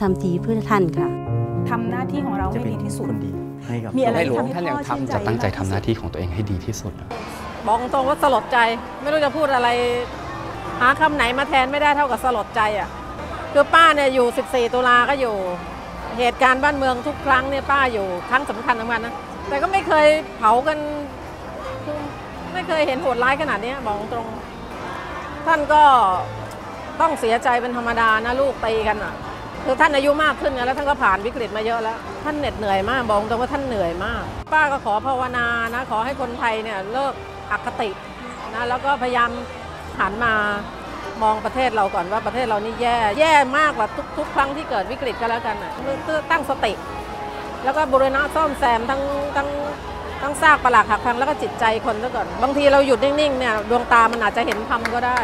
ทำดีเพื่อท่านค่ะทำหน้าที่ของเราจะให้เป็นดีที่สุดคนดีให้กับมีอะไรในที่หลวงทำให้ท่านยังพ่อชื่นทำใจจะตั้งใจมากทำหน้าที่ของตัวเองให้ดีที่สุดบอกตรงว่าสลดใจไม่รู้จะพูดอะไร หาคำไหนมาแทนไม่ได้เท่ากับสลดใจอะคือป้าเนี่ยอยู่ 14 ตุลาก็อยู่ เหตุการณ์บ้านเมืองทุกครั้งเนี่ยป้าอยู่ครั้งสำคัญสำคัญนะแต่ก็ไม่เคยเผากันคือไม่เคยเห็นโหดร้ายขนาดนี้บอกตรง ท่านก็ต้องเสียใจเป็นธรรมดานะลูกตีกันอะ คือท่านอายุมากขึ้นแล้วท่านก็ผ่านวิกฤตมาเยอะแล้ว ท่านเหน็ดเหนื่อยมากบอกตรงว่าท่านเหนื่อยมาก ป้าก็ขอภาวนานะขอให้คนไทยเนี่ยเลิกอคตินะแล้วก็พยายามหันมามองประเทศเราก่อนว่าประเทศเรานี่แย่ แย่มากกว่าทุกทุกครั้งที่เกิดวิกฤตก็แล้วกันอะคือตั้งสติ แล้วก็บูรณะซ่อมแซมทั้งทั้งทั้งซากปลักหักพังแล้วก็จิตใจคนซะก่อน บางทีเราหยุดนิ่งๆเนี่ยดวงตามันอาจจะเห็นธรรมก็ได้